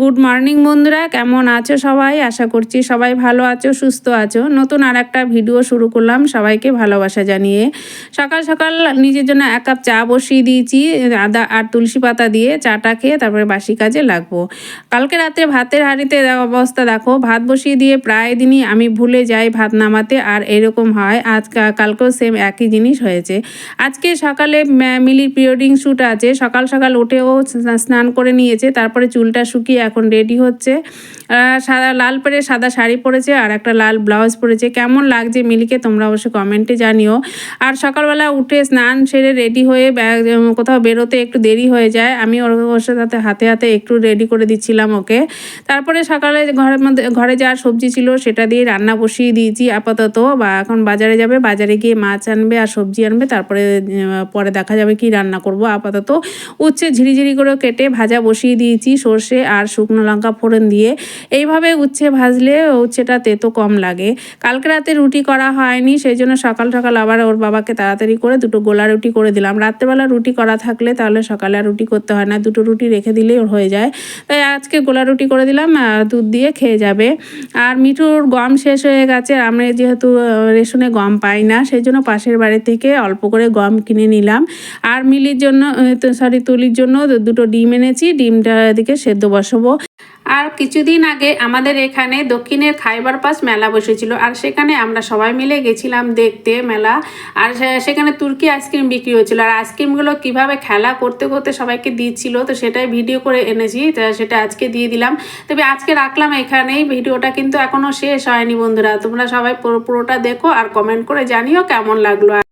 Good morning বন্ধুরা। কেমন আছো সবাই? আশা করছি সবাই ভালো আছো, সুস্থ আছো। নতুন আর একটা ভিডিও শুরু করলাম। সবাইকে ভালোবাসা জানিয়ে সকাল সকাল নিজের জন্য এক কাপ চা বসিয়ে দিয়েছি, আদা আর তুলসী পাতা দিয়ে চাটা খেয়ে তারপরে বাসি কাজে লাগবো। কালকে রাতে ভাতের হাঁড়িতে অবস্থা দেখো, ভাত বসিয়ে দিয়ে প্রায় দিনই আমি ভুলে যাই ভাত নামাতে, আর এরকম হয়, আজ কালকেও সেম একই জিনিস হয়েছে। আজকে সকালে মিলির প্রিওডিং শ্যুট আছে। সকাল সকাল উঠেও স্নান করে নিয়েছে, তারপরে চুলটা শুকিয়ে এখন রেডি হচ্ছে। সাদা লাল পরে সাদা শাড়ি পরেছে আর একটা লাল ব্লাউজ পরেছে। কেমন লাগছে মিলিকে তোমরা অবশ্যই কমেন্টে জানিও। আর সকালবেলা উঠে স্নান সেরে রেডি হয়ে কোথাও বেরোতে একটু দেরি হয়ে যায়। আমি ওর ওর সাথে হাতে হাতে একটু রেডি করে দিচ্ছিলাম ওকে। তারপরে সকালে ঘরের মধ্যে, ঘরে যা সবজি ছিল সেটা দিয়ে রান্না বসিয়ে দিয়েছি আপাতত। বা এখন বাজারে যাবে, বাজারে গিয়ে মাছ আনবে আর সবজি আনবে। তারপরে পরে দেখা যাবে কি রান্না করব আপাতত। উচ্ছে ঝিরিঝিরি করে কেটে ভাজা বসিয়ে দিয়েছি সর্ষে আর শুকনো লঙ্কা ফোড়ন দিয়ে এইভাবে উচ্ছে ভাজলে উচ্ছেটা তেতো কম লাগে। কালকে রাতে রুটি করা হয়নি, সেই জন্য সকাল সকাল আবার ওর বাবাকে তাড়াতাড়ি করে দুটো গোলা রুটি করে দিলাম। রাত্রেবেলা রুটি করা থাকলে তাহলে সকালে আর রুটি করতে হয় না, দুটো রুটি রেখে দিলেই ওর হয়ে যায়। তাই আজকে গোলা রুটি করে দিলাম দুধ দিয়ে খেয়ে যাবে। আর মিঠুর গম শেষ হয়ে গেছে, আমরা যেহেতু রেশনে গম পাই না, সেই জন্য পাশের বাড়ি থেকে অল্প করে গম কিনে নিলাম। আর মিলির জন্য সরি তুলির জন্য দুটো ডিম এনেছি, ডিমটা দিকে সেদ্ধ বসাবো আর কিছুদিন আগে আমাদের এখানে দক্ষিণের খাইবার পাস মেলা বসেছিল, আর সেখানে আমরা সবাই মিলে গেছিলাম দেখতে মেলা। আর সেখানে তুর্কি আইসক্রিম বিক্রি হচ্ছিল আর আইসক্রিমগুলো কীভাবে খেলা করতে করতে সবাইকে দিচ্ছিল, তো সেটাই ভিডিও করে এনেছি সেটা আজকে দিয়ে দিলাম। তবে আজকে রাখলাম এখানেই, ভিডিওটা কিন্তু এখনও শেষ হয়নি বন্ধুরা, তোমরা সবাই পুরো- পুরোটা দেখো আর কমেন্ট করে জানিও কেমন লাগল।